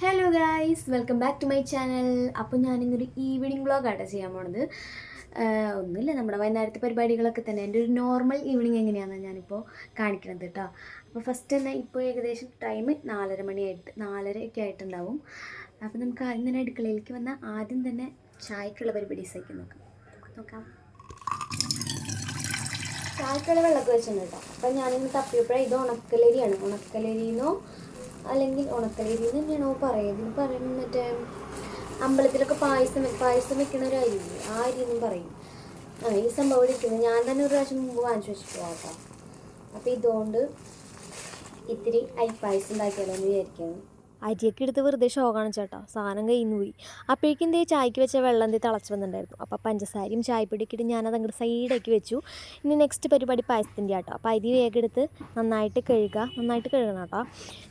Hello guys welcome back to my channel അപ്പോൾ ഞാനിന്നൊരു evening വ്ളോഗാട്ടോ ചെയ്യാൻ പോണത്. ഒന്നുമില്ല. നമ്മുടെ വൈകുന്നേരത്തെ പരിപാടികളൊക്കെ തന്നെ. എന്റെ ഒരു നോർമൽ ഈവനിങ് എങ്ങനെയാണെന്ന് ഞാനിപ്പോൾ കാണിക്കണത് കേട്ടോ. അപ്പോൾ ഫസ്റ്റ് തന്നെ ഇപ്പോൾ ഏകദേശം ടൈം നാലര മണിയായിട്ട് നാലരയൊക്കെ ആയിട്ടുണ്ടാവും. അപ്പോൾ നമുക്ക് ആദ്യം തന്നെ അടുക്കളയിലേക്ക് വന്നാൽ ആദ്യം തന്നെ ചായക്കുള്ള പരിപാടീസൊക്കെ നോക്കാം. നോക്കാം. ചായക്കുള്ള വെള്ളമൊക്കെ വെച്ചിട്ടുണ്ട് കേട്ടോ. അപ്പോൾ ഞാനിന്ന് തപ്പിയപ്പോഴേ ഇത് ഉണക്കലരിയാണ്. ഉണക്കലരിന്നോ അല്ലെങ്കിൽ ഉണക്കലരി എന്ന് തന്നെയാണോ പറയുന്നത്? ഇതിന് പറയുന്നത് മറ്റേ അമ്പലത്തിലൊക്കെ പായസം പായസം വെക്കണ ഒരു അരി ആ അരി എന്നും പറയും. ആ ഈ സംഭവം ഇരിക്കുന്നത് ഞാൻ തന്നെ ഒരു പ്രാവശ്യം മുമ്പ് വാങ്ങിച്ചു വെച്ചിട്ട് കേട്ടോ. അപ്പോൾ ഇതുകൊണ്ട് ഇത്തിരി അരിപ്പായസം ഉണ്ടാക്കിയാലോ എന്ന് വിചാരിക്കുന്നു അരിയൊക്കെ എടുത്ത് വെറുതെ ഷോ കാണിച്ചേട്ടോ. സാധനം കയ്യിൽ നിന്ന് പോയി. അപ്പോഴേക്കും എന്തേ ചായക്ക് വെച്ച വെള്ളം എന്തേ തിളച്ച് വന്നിട്ടുണ്ടായിരുന്നു അപ്പോൾ പഞ്ചസാരയും ചായപ്പൊടിയൊക്കെ ഇട്ട് ഞാനത് അങ്ങോട്ട് സൈഡാക്കി വെച്ചു. ഇനി നെക്സ്റ്റ് പരിപാടി പായസത്തിന്റെ ആട്ടോ. അപ്പോൾ അരി വേഗം എടുത്ത് നന്നായിട്ട് കഴുകുക നന്നായിട്ട് കഴുകണം കേട്ടോ.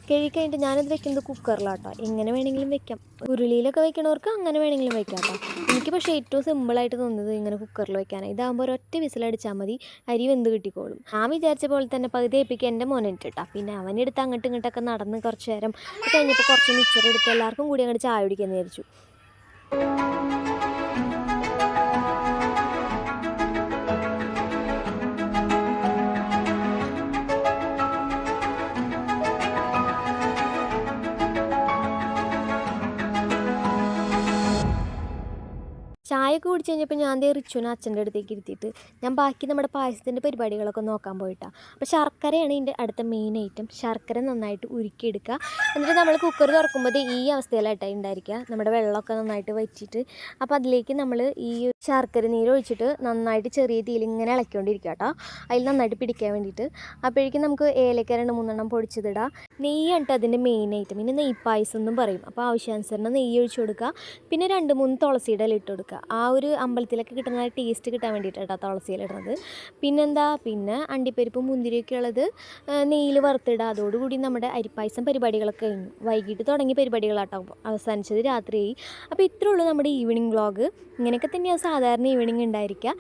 കഴുകി കഴിഞ്ഞിട്ട് ഞാനത് വെക്കുന്നത് കുക്കറിലാട്ടോ എങ്ങനെ വേണമെങ്കിലും വെക്കാം. ഉരുളിയിലൊക്കെ വെക്കണവർക്ക് അങ്ങനെ വേണമെങ്കിലും വെക്കാം കേട്ടോ. എനിക്ക് പക്ഷേ ഏറ്റവും സിമ്പിളായിട്ട് തോന്നുന്നത് ഇങ്ങനെ കുക്കറിൽ വെക്കാനാണ് ഇതാകുമ്പോൾ ഒരൊറ്റ വിസിലടിച്ചാൽ മതി. അരി വെന്ത് കിട്ടിക്കോളും. ഞാൻ വിചാരിച്ച പോലെ തന്നെ പകുതി ഏൽപ്പിക്കുക എന്റെ മോനെ കേട്ടോ. പിന്നെ അവനെടുത്ത് അങ്ങോട്ടും ഇങ്ങോട്ടൊക്കെ നടന്ന് കുറച്ച് നേരം. കഴിഞ്ഞപ്പോൾ കുറച്ച് മിച്ചർ എടുത്ത് എല്ലാവർക്കും കൂടി അങ്ങോട്ട് ചായ കുടിക്കാമെന്ന് വിചാരിച്ചു. ചായ ഒക്കെ കുടിച്ച് കഴിഞ്ഞപ്പോൾ ഞാൻ ദേ റിച്ചുവിനെ അച്ഛന്റെ അടുത്തേക്ക് ഇരുത്തിയിട്ട് ഞാൻ ബാക്കി നമ്മുടെ പായസത്തിന്റെ പരിപാടികളൊക്കെ നോക്കാൻ പോയിട്ടാണ് അപ്പോൾ ശർക്കരയാണ് ഇതിന്റെ അടുത്ത മെയിൻ ഐറ്റം ശർക്കര നന്നായിട്ട് ഉരുക്കിയെടുക്കുക. എന്നിട്ട് നമ്മൾ കുക്കർ തുറക്കുമ്പോൾ ഈ അവസ്ഥയിലായിട്ടാണ് ഉണ്ടായിരിക്കുക. നമ്മുടെ വെള്ളമൊക്കെ നന്നായിട്ട് വറ്റിയിട്ട്. അപ്പോൾ അതിലേക്ക് നമ്മൾ ഈ ശർക്കര നീര് ഒഴിച്ചിട്ട് നന്നായിട്ട് ചെറിയ തീയിൽ ഇങ്ങനെ ഇളക്കിക്കൊണ്ടിരിക്കുക കേട്ടോ. അതിൽ നന്നായിട്ട് പിടിക്കാൻ വേണ്ടിയിട്ട്. അപ്പോഴേക്കും നമുക്ക് ഏലക്ക രണ്ട് മൂന്നെണ്ണം പൊടിച്ചതിടാം. നെയ്യാണ് അതിന്റെ മെയിൻ ഐറ്റം പിന്നെ നെയ്യ് പായസം എന്നും പറയും. അപ്പോൾ ആവശ്യാനുസരണം നെയ്യ് ഒഴിച്ചു കൊടുക്കുക. പിന്നെ രണ്ട് മൂന്ന് തുളസിയുടെ ഇട്ട് കൊടുക്കുക. ആ ഒരു അമ്പലത്തിലൊക്കെ കിട്ടുന്ന ടേസ്റ്റ് കിട്ടാൻ വേണ്ടിയിട്ടാണ് കേട്ടോ തുളസിയിൽ ഇടുന്നത്. പിന്നെന്താ? പിന്നെ അണ്ടിപ്പരിപ്പ് മുന്തിരിയൊക്കെ ഉള്ളത് നെയ്യിൽ വറുത്തിടുക. അതോടുകൂടി നമ്മുടെ അരിപ്പായസം പരിപാടികളൊക്കെ കഴിഞ്ഞു. വൈകിട്ട് തുടങ്ങിയ പരിപാടികളാട്ടോ അവസാനിച്ചത് രാത്രിയായി. അപ്പോൾ ഇത്രയുള്ളൂ നമ്മുടെ ഈവനിങ് വ്ളോഗ് ഇങ്ങനെയൊക്കെ തന്നെയാണ് സാധാരണ ഈവനിങ് ഉണ്ടായിരിക്കുക.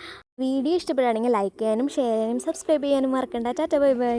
വീഡിയോ ഇഷ്ടപ്പെടുകയാണെങ്കിൽ ലൈക്ക് ചെയ്യാനും ഷെയർ ചെയ്യാനും സബ്സ്ക്രൈബ് ചെയ്യാനും മറക്കണ്ട. Tata bye bye.